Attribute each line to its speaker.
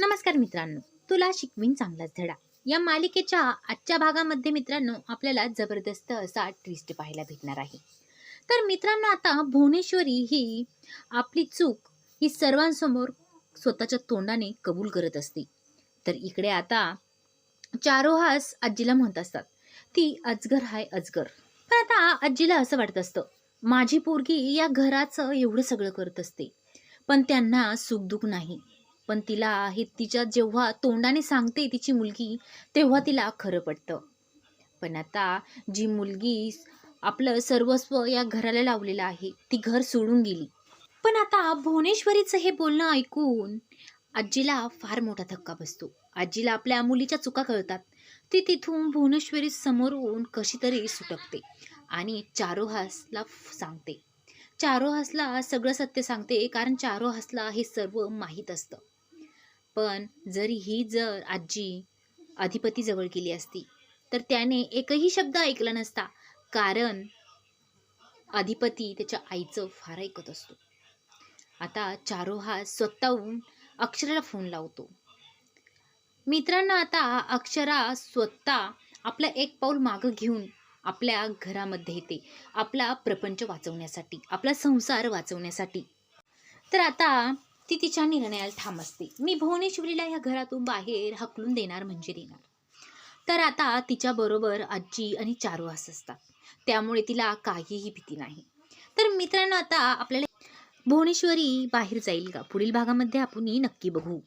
Speaker 1: नमस्कार मित्रांनो तुला शिकवीन चांगलाच धडा. या मालिकेच्या आजच्या भागामध्ये मित्रांनो आपल्याला जबरदस्त असा ट्विस्ट पाहायला भेटणार आहे. तर मित्रांनो आता भुवनेश्वरी ही आपली चूक ही सर्वांसमोर स्वतःच्या तोंडाने कबूल करत असते. तर इकडे आता चारोहास आजीला म्हणत असतात ती अजगर हाय अजगर. पण आता आजीला असं वाटत असतं माझी पोरगी या घराचं एवढं सगळं करत असते पण त्यांना सुखदुःख नाही. पण तिला हे तिच्या जेव्हा तोंडाने सांगते तिची मुलगी तेव्हा तिला खरं पडतं पण आता जी मुलगी आपलं सर्वस्व या घराला लावलेलं आहे ती घर सोडून गेली. पण आता भुवनेश्वरीचं हे बोलणं ऐकून आजीला फार मोठा धक्का बसतो. आजीला आपल्या मुलीच्या चुका कळतात. ती तिथून भुवनेश्वरी समोरून कशी तरी सुटकते आणि चारोहासला सांगते. चारोहासला सगळं सत्य सांगते कारण चारोहासला हे सर्व माहीत असतं. पण जरी ही जर आजी अधिपतीजवळ गेली असती तर त्याने एकही शब्द ऐकला नसता. कारण अधिपती त्याच्या आईचं फार ऐकत असतो. आता चारो हा स्वतःहून अक्षराला फोन लावतो. मित्रांनो आता अक्षरा स्वतः आपलं एक पाऊल मागं घेऊन आपल्या घरामध्ये येते. आपला प्रपंच वाचवण्यासाठी आपला संसार वाचवण्यासाठी. तर आता ती तिच्या निर्णयाला ठाम असते. मी भुवनेश्वरीला या घरातून बाहेर हकलून देणार म्हणजे देणार. तर आता तिच्याबरोबर आजी आणि चारुहास असतात. त्यामुळे तिला काहीही भीती नाही. तर मित्रांनो आता आपल्याला भुवनेश्वरी बाहेर जाईल का? पुढील भागामध्ये आपण नक्की बघू.